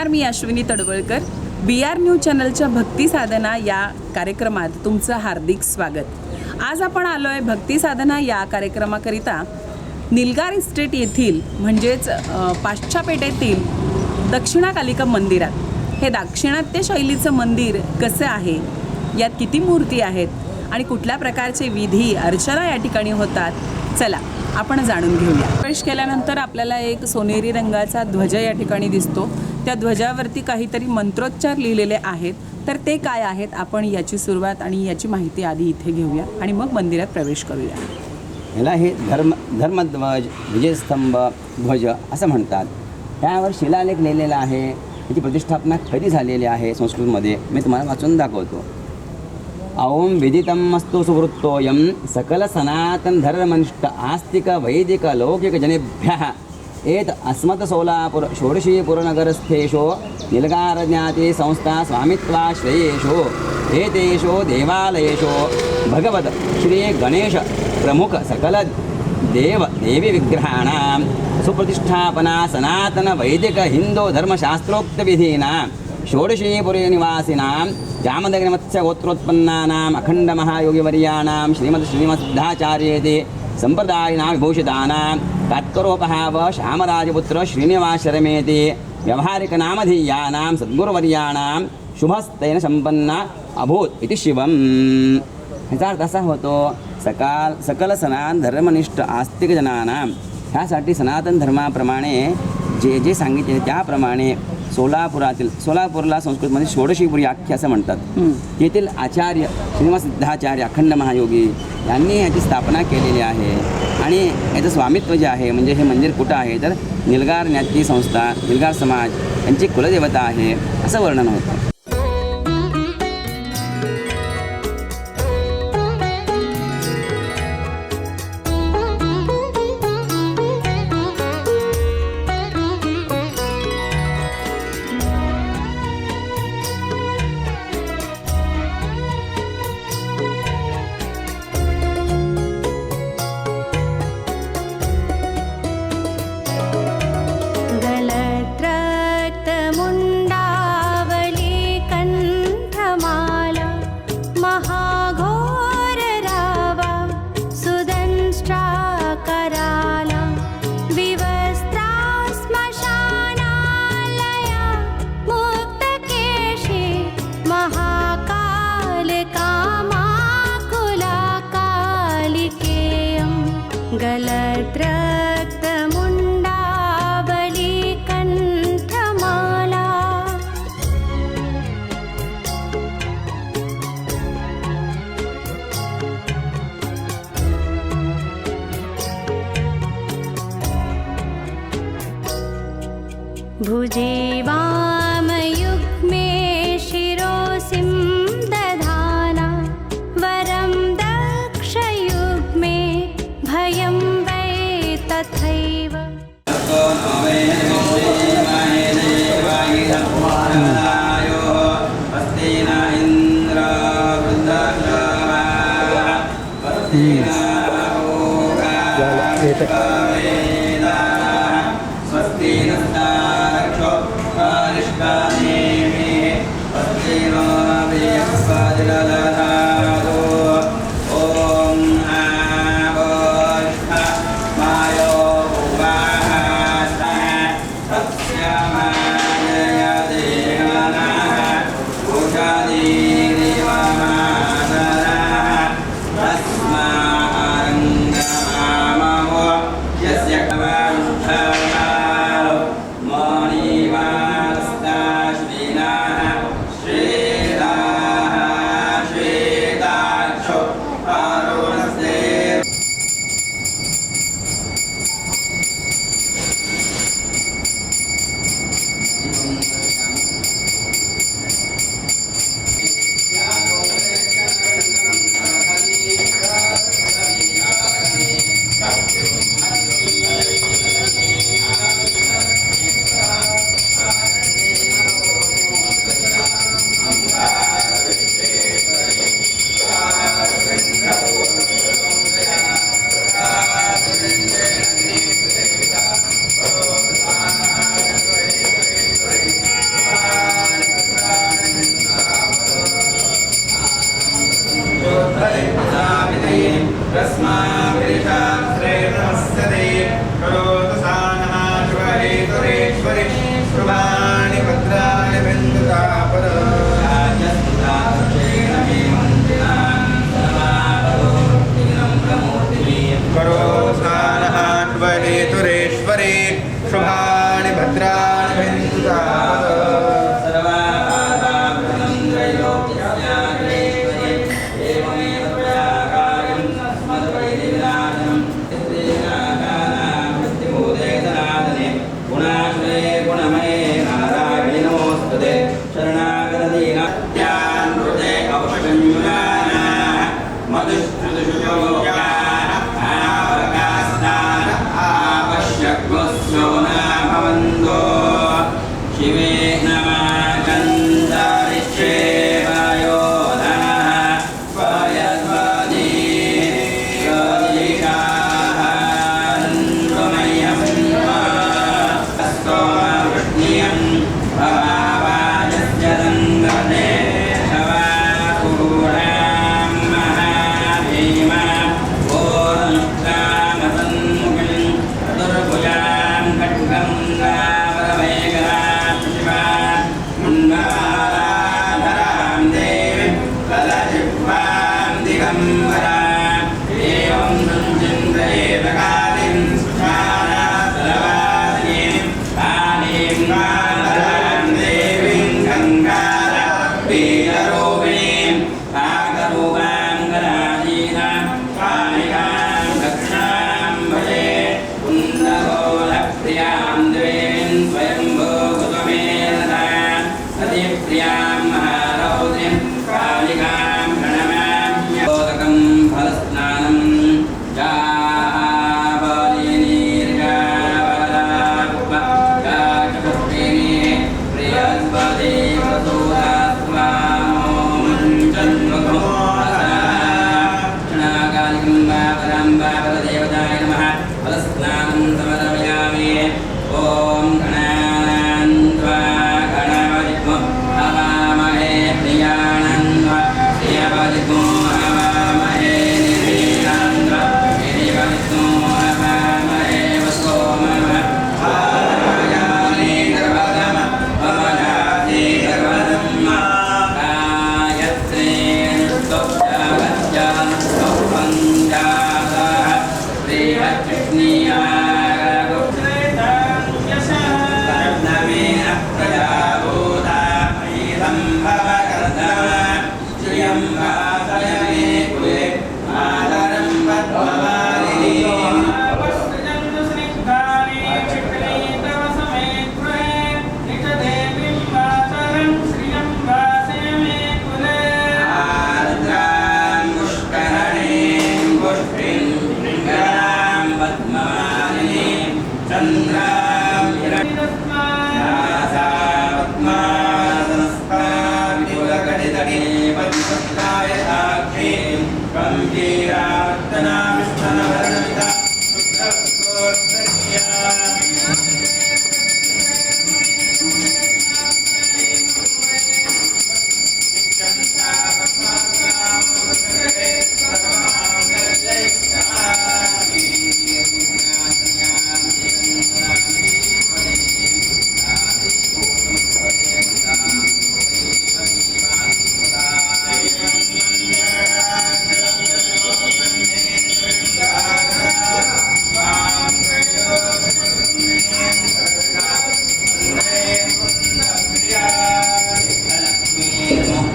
नमस्कार मी Ashwini Tadvalkar. B R news चॅनलच्या भक्ती साधना या कार्यक्रमात तुमचं हार्दिक स्वागत. आज आपण आलो आहे भक्ती साधना या कार्यक्रमाकरिता. निलगार इस्टेट येथील म्हणजेच पाश्चापेठेतील दक्षिणा कालिका मंदिरात. हे दाक्षिणात्य शैलीचं मंदिर कसं आहे? यात किती मूर्ती आहेत? आणि कुठल्या प्रकारचे विधी अर्चना या ठिकाणी होतात? चला आपण जाणून घेऊया. प्रवेश केल्यानंतर आपल्याला एक सोनेरी रंगाचा ध्वज या ठिकाणी दिसतो. त्या ध्वजावरती काहीतरी मंत्रोच्चार लिहिलेले आहेत. तर ते काय आहेत? आपण याची सुरुवात आणि याची माहिती आधी इथे घेऊया आणि मग मंदिरात प्रवेश करूया. ह्याला हे धर्म धर्मध्वज विजयस्तंभ ध्वज असं म्हणतात. त्यावर शिलालेख लिहिलेला आहे. याची प्रतिष्ठापना कधी झालेली आहे संस्कृतमध्ये. मी तुम्हाला वाचून दाखवतो. औं विदितम् अस्तु सुवृत्तोऽयं सकल सनातन धर्मनिष्ठ आस्तिक वैदिक लौकिक जनेभ्य ಏತ್ ಅಸ್ಮತ್ ಸೋಲಾಪುರ ಷೋಡಶೀಪುರನಗರಸ್ಥೇಶೋ, ನಿಲಗಾರಜ್ಞಾತಿ ಸಂಸ್ಥಾ ಸ್ವಾಮಿತ್ವಾಶ್ರಯೇಶು, ಏತೇಶೋ ದೇವಾಲಯೇಶೋ, ಭಗವದ್ ಶ್ರೀ ಗಣೇಶ ಪ್ರಮುಖ ಸಕಲ ದೇವ ದೇವಿ ವಿಗ್ರಹಾಣ, ಸುಪ್ರತಿಷ್ಠಾಪನಾ ಸನಾತನ ವೈದಿಕ ಹಿಂದೂ ಧರ್ಮಶಾಸ್ತ್ರೋಕ್ತ ವಿಧೀನ, ಷೋಡಶೀಪುರ ನಿವಾಸಿನಾಂ ಜಾಮದಗ್ನಮತ್ಸ್ಯ ಗೋತ್ರೋತ್ಪನ್ನಾನಾಂ, ಅಖಂಡ ಮಹಾಯೋಗಿವರ್ಯಾಣಾಂ ಶ್ರೀಮದ್ ಶ್ರೀಮಸಿದ್ಧಾಚಾರ್ಯೇತಿ ಸಂಪ್ರದಾಯಿನ ವಿಭೂಷಿತಾನಾಂ तत्करोपहावश श्यामराजपुत्र श्रीनिवासरमेति व्यवहारिकनामधीयानां सद्गुरुवर्याणां शुभस्तेन सम्पन्ना अभूत इति शिवम्। ह्याचा अर्थ असा होतो सकाल सकल सनातन धर्मनिष्ठ आस्तिकजनानां। ह्यासाठी सनातन धर्माप्रमाणे जे जे सांगितले त्याप्रमाणे सोलापुरातील सोलापूरला संस्कृतमध्ये षोडशीपुरी आख्या असं म्हणतात. येथील आचार्य श्रीनिवास सिद्धाचार्य अखंड महायोगी यांनी याची स्थापना केलेली आहे. आणि याचं स्वामित्व जे आहे म्हणजे हे मंदिर कुठं आहे तर निलगार ज्ञाती संस्था निलगार समाज यांची कुलदेवता आहे असं वर्णन होतं. भुजे वामयुग्मे शिरोसिं दधाना वरं दक्षयुग्मे भयं वै तथैव। स्वस्ति गणाधीनां कालिकां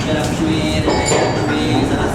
लक्ष्मी लक्ष्मी सरस्वती लक्ष्मी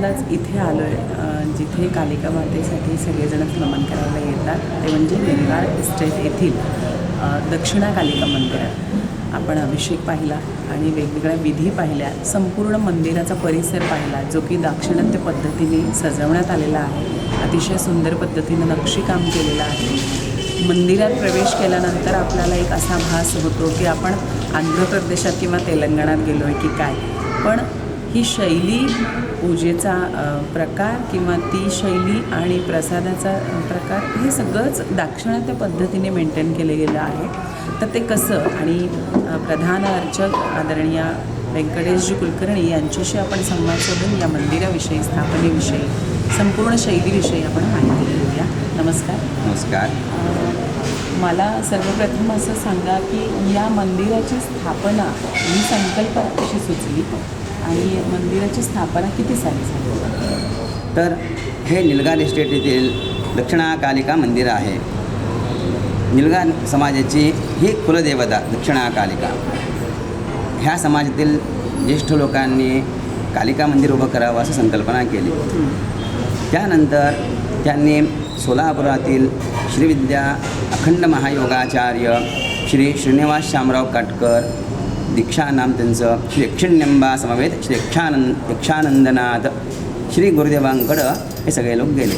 पहिल्यांदाच इथे आलो आहे जिथे कालिका मातेसाठी सगळेजणच नमन करायला येतात. ते म्हणजे निरगाळ इस्टेट येथील दक्षिणा कालिका मंदिरात. आपण अभिषेक पाहिला आणि वेगवेगळ्या विधी पाहिल्या. संपूर्ण मंदिराचा परिसर पाहिला जो की दाक्षिणात्य पद्धतीने सजवण्यात आलेला आहे. अतिशय सुंदर पद्धतीनं नक्षीकाम केलेलं आहे. मंदिरात प्रवेश केल्यानंतर आपल्याला एक असा भास होतो की आपण आंध्र प्रदेशात किंवा तेलंगणात गेलो आहे की काय. पण ही शैली पूजेचा प्रकार किंवा ती शैली आणि प्रसादाचा प्रकार हे सगळंच दाक्षिणात्य पद्धतीने मेंटेन केलं गेलं आहे. तर ते कसं? आणि प्रधान अर्चक आदरणीय व्यंकटेशजी कुलकर्णी यांच्याशी आपण संवाद साधून या मंदिराविषयी स्थापनेविषयी संपूर्ण शैलीविषयी आपण माहिती घेऊया. नमस्कार. नमस्कार. मला सर्वप्रथम असं सांगा की या मंदिराची स्थापना ही संकल्पना कशी सुचली. आणि मंदिराची स्थापना किती साली झाली? तर हे निलगार इस्टेट येथील दक्षिणाकालिका मंदिर आहे. निलगार समाजाची ही कुलदेवता दक्षिणाकालिका. ह्या समाजातील ज्येष्ठ लोकांनी कालिका मंदिर उभं करावं असं संकल्पना केली. त्यानंतर त्यांनी सोलापुरातील श्रीविद्या अखंड महायोगाचार्य श्री श्रीनिवास शामराव काटकर दीक्षा नाम त्यांचं श्री यक्षिण्यंबा समवेत श्री यक्षानंदनाथ श्री गुरुदेवांकडं हे सगळे लोक गेले.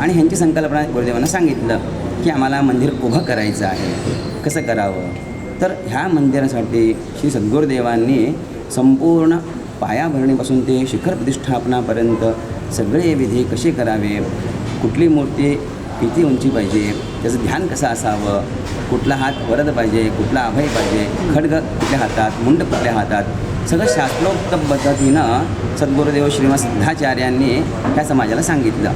आणि ह्यांची संकल्पना गुरुदेवांना सांगितलं की आम्हाला मंदिर उभं करायचं आहे. कसं करावं? तर ह्या मंदिरासाठी श्री सद्गुरुदेवांनी संपूर्ण पायाभरणीपासून ते शिखर प्रतिष्ठापनापर्यंत सगळे विधी कसे करावे? कुठली मूर्ती किती उंची पाहिजे त्याचं ध्यान कसं असावं कुठला हात वरद पाहिजे कुठला अभय पाहिजे खडग कुठल्या हातात मुंड कुठल्या हातात सगळं शास्त्रोक्त पद्धतीनं सद्गुरुदेव श्रीमद सिद्धाचार्यांनी त्या समाजाला सांगितलं.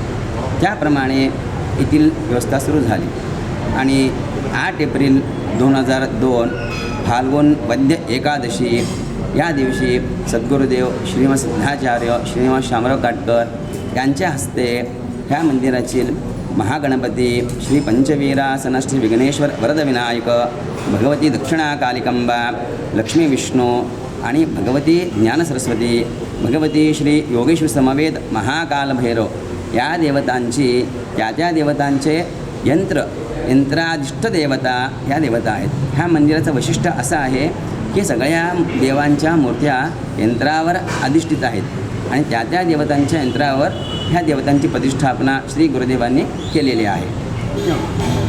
त्याप्रमाणे येथील व्यवस्था सुरू झाली. आणि आठ एप्रिल दोन हजार दोन फाल्गुन वद्य एकादशी या दिवशी सद्गुरुदेव श्रीमद सिद्धाचार्य श्रीनिवास शामराव काटकर यांच्या हस्ते ह्या मंदिरातील महागणपती श्री पंचवीरासन श्री विघ्नेश्वर वरदविनायक भगवती दक्षिणाकालिकंबा लक्ष्मी विष्णू आणि भगवती ज्ञानसरस्वती भगवती श्री योगेश्वर समवेद महाकालभैरव. या देवतांची त्या त्या देवतांचे यंत्र यंत्राधिष्ठ देवता ह्या देवता आहेत. ह्या मंदिराचं वैशिष्ट्य असं आहे की सगळ्या देवांच्या मूर्त्या यंत्रावर अधिष्ठित आहेत. आणि त्या त्या देवतांच्या यंत्रावर ह्या देवतांची प्रतिष्ठापना श्री गुरुदेवांनी केलेली आहे.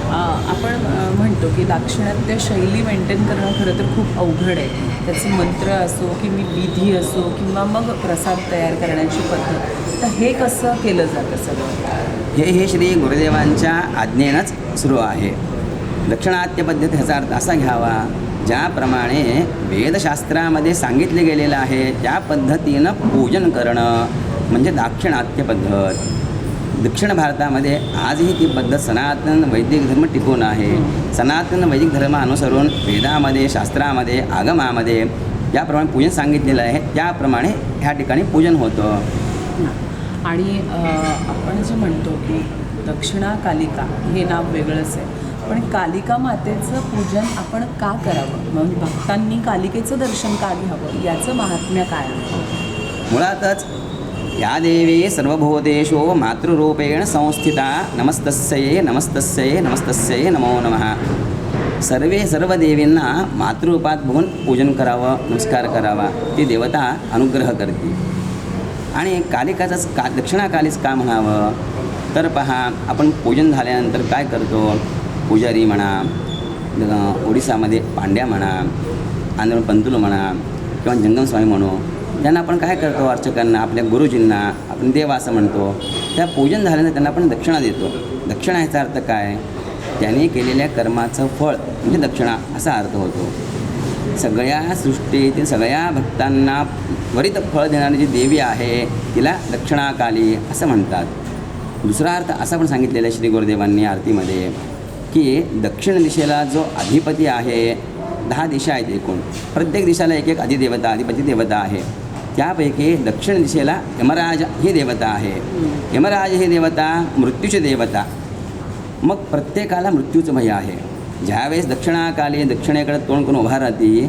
अ, आपण म्हणतो की दाक्षिणात्य शैली मेंटेन करणं खरं तर खूप अवघड आहे. त्याचे मंत्र असो की मी विधी असो किंवा मग प्रसाद तयार करण्याची पद्धत तर हे कसं केलं जातं सगळं? हे हे श्री गुरुदेवांच्या आज्ञेनंच सुरू आहे. दक्षिणात्य पद्धती ह्याचा अर्थ असा घ्यावा ज्याप्रमाणे वेदशास्त्रामध्ये सांगितले गेलेलं आहे त्या पद्धतीनं पूजन करणं म्हणजे दाक्षिणात्य पद्धत. दक्षिण भारतामध्ये आजही ती पद्धत सनातन वैदिक धर्म टिकून आहे. सनातन वैदिक धर्म अनुसरून वेदामध्ये शास्त्रामध्ये आगमामध्ये ज्याप्रमाणे पूजन सांगितलेलं आहे. त्याप्रमाणे ह्या ठिकाणी पूजन होतं. आणि आपण जे म्हणतो की दक्षिणा कालिका हे नाव वेगळंच आहे. पण कालिका मातेचं पूजन आपण का करावं? मग भक्तांनी कालिकेचं दर्शन का घ्यावं? याचं महात्म्य काय आहे? मुळातच या देवी सर्वभूतेषु मातृरूपेण संस्थिता। नमस्तस्यै नमस्तस्यै नमस्तस्यै नमो नमः। सर्वे सर्व देवींना मातृरूपात बघून पूजन करावं नमस्कार करावा ती देवता अनुग्रह करते आणि कालिकाचंच का दक्षिणाकालीच का म्हणावं? तर पहा आपण पूजन झाल्यानंतर काय करतो? पुजारी म्हणा ओडिसामध्ये पांड्या म्हणा आंध्र पंतुल म्हणा किंवा जंगम स्वामी म्हणू त्यांना आपण काय करतो अर्चकांना आपल्या गुरुजींना आपण देव असं म्हणतो त्या पूजन झाल्यानंतर त्यांना आपण दक्षिणा देतो. दक्षिणा ह्याचा अर्थ काय? त्यांनी केलेल्या कर्माचं फळ म्हणजे दक्षिणा असा अर्थ होतो. सगळ्या सृष्टीतील सगळ्या भक्तांना त्वरित फळ देणारी जी देवी आहे तिला दक्षिणाकाली असं म्हणतात. दुसरा अर्थ असा पण सांगितलेला आहे श्री गुरुदेवांनी आरतीमध्ये की दक्षिण दिशेला जो अधिपती आहे दहा दिशा आहेत एकूण. प्रत्येक दिशाला एक एक अधिदेवता अधिपती देवता आहे. त्यापैकी दक्षिण दिशेला यमराज ही देवता आहे. यमराज ही देवता मृत्यूची देवता. मग प्रत्येकाला मृत्यूचं भय आहे. ज्यावेळेस दक्षिणाकाली दक्षिणेकडे तोंड करून उभा राहते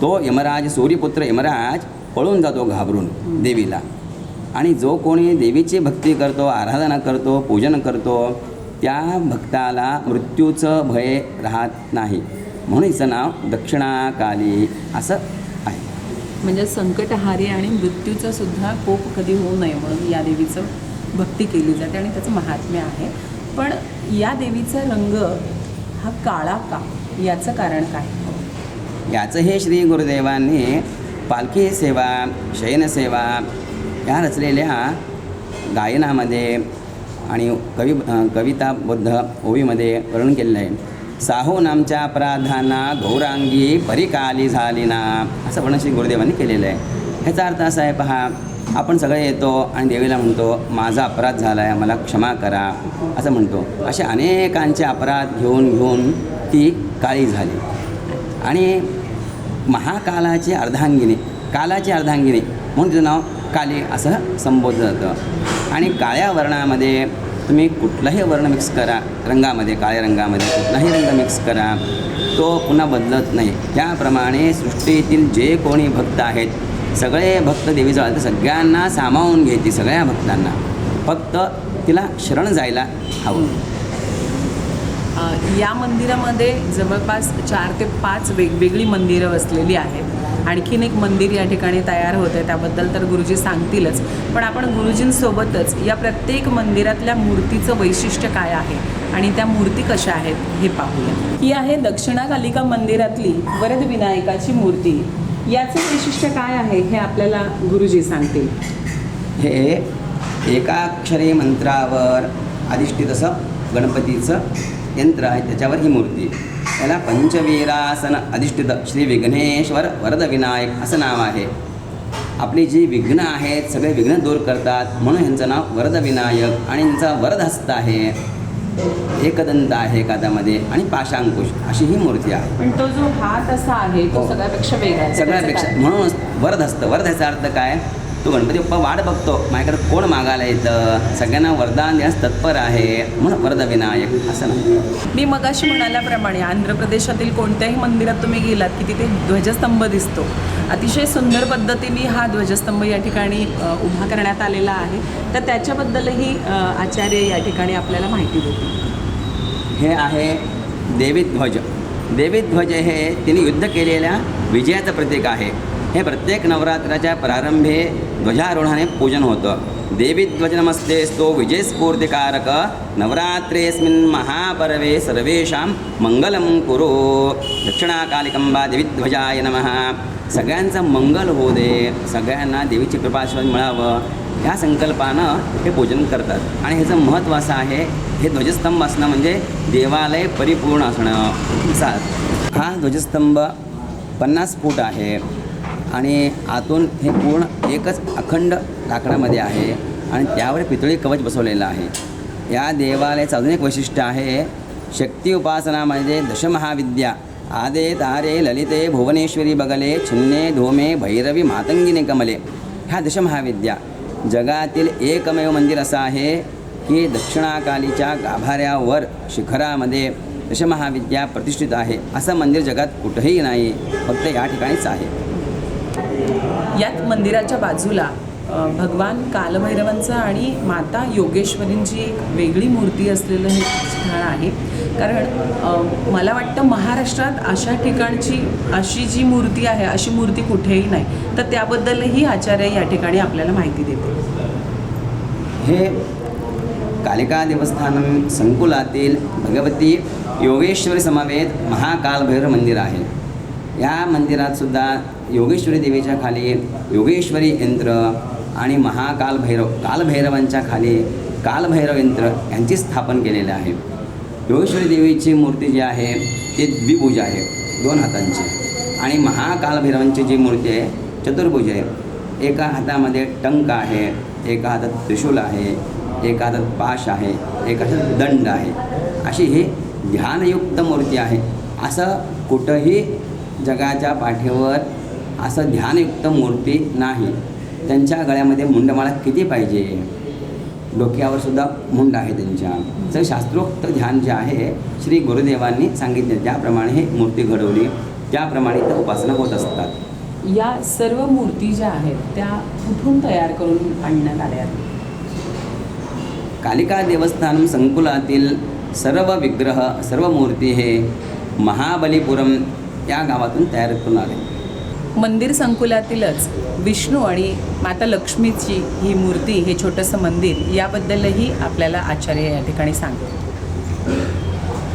तो यमराज सूर्यपुत्र यमराज पळून जातो घाबरून देवीला. आणि जो कोणी देवीची भक्ती करतो आराधना करतो पूजन करतो त्या भक्ताला मृत्यूचं भय राहत नाही. म्हणून हिचं नाव दक्षिणाकाली असं म्हणजे संकटहारी आणि मृत्यूचा सुद्धा कोप कधी होऊ नये म्हणून या देवीचं भक्ती केली जाते आणि त्याचं महात्म्य आहे. पण या देवीचा रंग हा काळा का? याचं कारण काय? याचं हे श्री गुरुदेवांनी पालखी सेवा शयनसेवा या रचलेल्या गायनामध्ये आणि कवी कविताबद्ध ओवीमध्ये वर्णन केलेलं आहे. साहून आमच्या अपराधांना गौरांगी परिकाली झाली ना असं पण श्री गुरुदेवांनी केलेलं आहे. ह्याचा अर्थ असा आहे पहा आपण सगळे येतो आणि देवीला म्हणतो माझा अपराध झाला आहे मला क्षमा करा असं म्हणतो. असे अनेकांचे अपराध घेऊन घेऊन ती काळी झाली. आणि महाकालाची अर्धांगिनी कालाची अर्धांगिनी म्हणून तिचं नाव काली असं संबोधलं जातं. आणि काळ्या वर्णामध्ये तुम्ही कुठलाही वर्ण मिक्स करा. रंगामध्ये काळ्या रंगामध्ये कुठलाही रंग मिक्स करा. तो पुन्हा बदलत नाही. त्याप्रमाणे सृष्टीतील जे कोणी भक्त आहेत सगळे भक्त देवीजवळ आले तर सगळ्यांना सामावून घेते सगळ्या भक्तांना. फक्त तिला शरण जायला हवं. या मंदिरामध्ये जवळपास चार ते पाच वेगवेगळी मंदिरं वसलेली आहेत. आणखीन एक मंदिर या ठिकाणी तयार होतं आहे त्याबद्दल तर गुरुजी सांगतीलच. पण आपण गुरुजींसोबतच या प्रत्येक मंदिरातल्या मूर्तीचं वैशिष्ट्य काय आहे आणि त्या मूर्ती कशा आहेत हे पाहूया. ही आहे दक्षिणाकालिका मंदिरातली वरद विनायकाची मूर्ती. याचं वैशिष्ट्य काय आहे हे आपल्याला गुरुजी सांगतील. हे एकाक्षरी मंत्रावर अधिष्ठित असं गणपतीचं यंत्र आहे त्याच्यावर ही मूर्ती याला पंचवीरासन अधिष्ठित श्री विघ्नेश्वर वरद विनायक असं नाव आहे. आपली जी विघ्न आहेत सगळे विघ्न दूर करतात. म्हणून यांचं नाव वरद विनायक आणि यांचा वरदहस्त आहे. एकदंत आहे एखाद्यामध्ये आणि पाशांकुश अशी ही मूर्ती आहे. पण तो जो हात असा आहे तो हो. सगळ्यापेक्षा वेगळा सगळ्यापेक्षा. काय? म्हणूनच वरदहस्त वरदह्याचा अर्थ काय? तो गणपती बाप्पा वाट बघतो. माझ्याकडे कोण मागायला येतं? सगळ्यांना वरदान देण्यास तत्पर आहे. म्हणून वरद विनायक असं नाही. मी मगाशी म्हणाल्याप्रमाणे आंध्र प्रदेशातील कोणत्याही मंदिरात तुम्ही गेलात की तिथे ध्वजस्तंभ दिसतो. अतिशय सुंदर पद्धतीने हा ध्वजस्तंभ या ठिकाणी उभा करण्यात आलेला आहे. तर त्याच्याबद्दलही आचार्य या ठिकाणी आपल्याला माहिती देतील. हे आहे देवीध्वज. देवीध्वज हे तिने युद्ध केलेल्या विजयाचं प्रतीक आहे. हे प्रत्येक नवरात्राच्या प्रारंभे ध्वजारोहणाने पूजन होतं. देवीध्वज नमस्ते स्तो विजयस्फूर्तिकारक नवरात्रेस्मिन् महापर्वे सर्वेषां मंगलम कुरु. दक्षिणाकालिकंबा देवीध्वजाय नमः. सगळ्यांचं मंगल होऊ दे. सगळ्यांना देवीची कृपाश्रय मिळावं. ह्या संकल्पानं हे पूजन करतात. आणि ह्याचं महत्त्व असं आहे हे ध्वजस्तंभ असणं म्हणजे देवालय परिपूर्ण असणं. सा हा ध्वजस्तंभ पन्नास फूट आहे. आणि आतून हे पूर्ण एकच अखंड लाकडामध्ये आहे आणि त्यावर पितळी कवच बसवलेलं आहे. या देवालयाचं अजून एक वैशिष्ट्य आहे शक्ती उपासना म्हणजे दशमहाविद्या. आदे तारे ललिते भुवनेश्वरी बगले छिन्ने धोमे भैरवी मातंगिने कमले. ह्या दशमहाविद्या. जगातील एकमेव मंदिर असं आहे की दक्षिणाकालीच्या गाभाऱ्यावर शिखरामध्ये दशमहाविद्या प्रतिष्ठित आहे. असं मंदिर जगात कुठंही नाही फक्त या ठिकाणीच आहे. यात मंदिराच्या बाजूला भगवान कालभैरवांचं आणि माता योगेश्वरींची एक वेगळी मूर्ती असलेलं हे ठिकाण आहे. कारण मला वाटतं महाराष्ट्रात अशा ठिकाणची अशी जी मूर्ती आहे अशी मूर्ती कुठेही नाही. तर त्याबद्दलही आचार्य या ठिकाणी आपल्याला माहिती देते हे कालिका देवस्थानम संकुलातील भगवती योगेश्वरी समवेत महाकालभैरव मंदिर आहे. या मंदिरातसुद्धा योगेश्वरी देवीच्या खाली योगेश्वरी यंत्र आणि महाकाल भैरव कालभैरवांच्या खाली कालभैरव यंत्र यांची स्थापन केलेलं आहे. योगेश्वरी देवीची मूर्ती जी आहे ती द्विभुज आहे दोन हातांची. आणि महाकालभैरवांची जी मूर्ती आहे चतुर्भुज आहे. एका हातामध्ये टंक आहे एका हातात त्रिशूल आहे एका हातात पाश आहे एका हातात दंड आहे. अशी ही ध्यानयुक्त मूर्ती आहे. असं कुठंही जगाच्या पाठीवर असं ध्यानयुक्त मूर्ती नाही. त्यांच्या गळ्यामध्ये मुंडमाळा किती पाहिजे? डोक्यावर सुद्धा मुंड आहे त्यांच्या. तर शास्त्रोक्त ध्यान जे आहे श्री गुरुदेवांनी सांगितले. त्याप्रमाणे हे मूर्ती घडवली. त्याप्रमाणे इथं उपासना होत असतात. या सर्व मूर्ती ज्या आहेत त्या कुठून तयार करून आणण्यात आल्या? कालिका देवस्थान संकुलातील सर्व विग्रह सर्व मूर्ती हे महाबलीपुरम या गावातून तयार करून आले. मंदिर संकुलातीलच विष्णू आणि माता लक्ष्मीची ही मूर्ती हे छोटंसं मंदिर याबद्दलही आपल्याला आचार्य या ठिकाणी सांगतो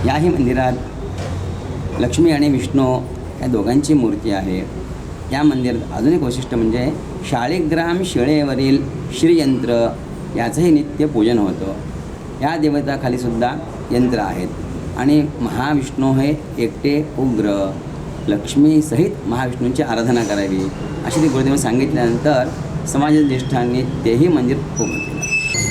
याही मंदिरात लक्ष्मी आणि विष्णू या दोघांची मूर्ती आहे. या मंदिरात अजून एक वैशिष्ट्य म्हणजे शाळेग्राम शिळेवरील श्रीयंत्र याचंही नित्य पूजन होतं. या देवताखालीसुद्धा यंत्र आहेत. आणि महाविष्णू हे एकटे उग्र लक्ष्मीसहित महाविष्णूंची आराधना करावी अशी ती गुरुदेव सांगितल्यानंतर समाजातील ज्येष्ठांनी तेही मंदिर उभं केलं.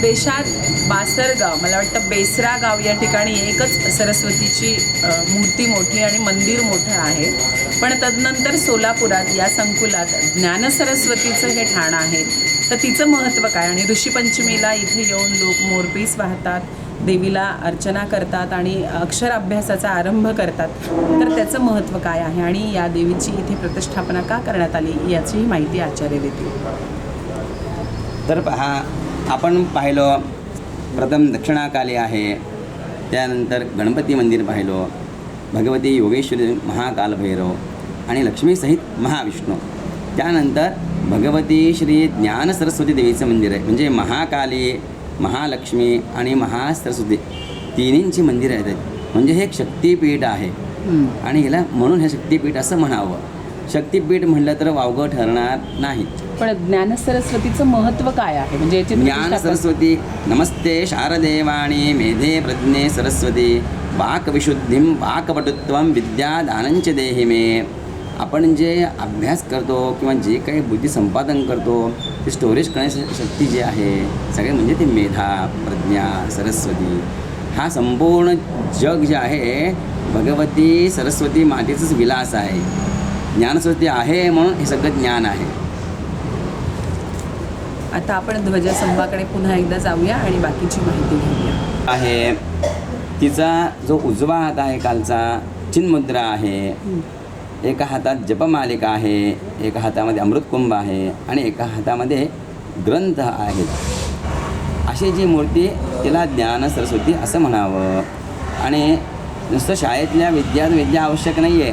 देशात बासरगाव मला वाटतं बेसरा गाव या ठिकाणी एकच सरस्वतीची मूर्ती मोठी आणि मंदिर मोठं आहे. पण तदनंतर सोलापुरात या संकुलात ज्ञानसरस्वतीचं हे ठाणं आहे. तर तिचं महत्त्व काय? आणि ऋषीपंचमीला इथे येऊन लोक मोरपीस वाहतात. देवीला अर्चना करतात आणि अक्षर अभ्यासाचा आरंभ करतात. तर त्याचं महत्त्व काय आहे? आणि या देवीची इथे प्रतिष्ठापना का करण्यात आली याचीही माहिती आचार्य देतील. तर पहा आपण पाहिलं प्रथम दक्षिणाकाली आहे त्यानंतर गणपती मंदिर पाहिलो भगवती योगेश्वरी महाकालभैरव आणि लक्ष्मीसहित महाविष्णू. त्यानंतर भगवती श्री ज्ञान सरस्वती देवीचं मंदिर आहे म्हणजे महाकाली महालक्ष्मी आणि महासरस्वती तिन्हींची मंदिरं आहेत. म्हणजे हे एक शक्तीपीठ आहे. आणि हिला म्हणून हे शक्तीपीठ असं म्हणावं. शक्तीपीठ म्हटलं तर वावगं ठरणार नाही. पण ज्ञान सरस्वतीचं महत्त्व काय आहे? म्हणजे ज्ञान सरस्वती नमस्ते शारदेवाणी मेधे प्रज्ञे सरस्वती वाकविशुद्धिं वाकपटुत्वं विद्यादानंच देहि मे। आपण जे अभ्यास करतो किंवा जे काही बुद्धी संपादन करतो ते स्टोरेज करण्याची शक्ती जी आहे सगळे म्हणजे ती मेधा प्रज्ञा सरस्वती. हा संपूर्ण जग जे आहे भगवती सरस्वती मातेचंच विलास आहे. ज्ञानसरस्वती आहे म्हणून हे सगळं ज्ञान आहे. आता आपण ध्वजस्तंभाकडे पुन्हा एकदा जाऊया आणि बाकीची माहिती घेऊया. आहे. तिचा जो उजवा हात आहे कालचा चिन्मुद्रा आहे. एका हातात जपमालिका आहे एका हातामध्ये अमृतकुंभ आहे आणि एका हातामध्ये ग्रंथ आहेत. अशी जी मूर्ती तिला ज्ञान सरस्वती असं म्हणावं. आणि नुसतं शाळेतल्या विद्यात विद्या आवश्यक नाही आहे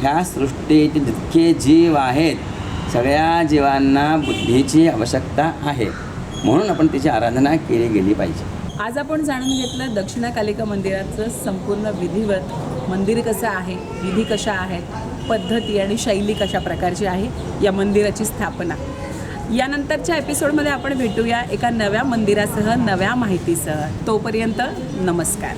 ह्या सृष्टीचे जितके जीव आहेत सगळ्या जीवांना बुद्धीची आवश्यकता आहे. म्हणून आपण तिची आराधना केली गेली पाहिजे. आज आपण जाणून घेतलं दक्षिणा कालिका मंदिराचं संपूर्ण विधिवत मंदिर कसं आहे विधी कशा आहेत पद्धती आणि शैली कशा प्रकारची आहे या मंदिराची स्थापना. यानंतरच्या एपिसोडमध्ये आपण भेटूया एका नव्या मंदिरासह नव्या माहितीसह. तोपर्यंत नमस्कार.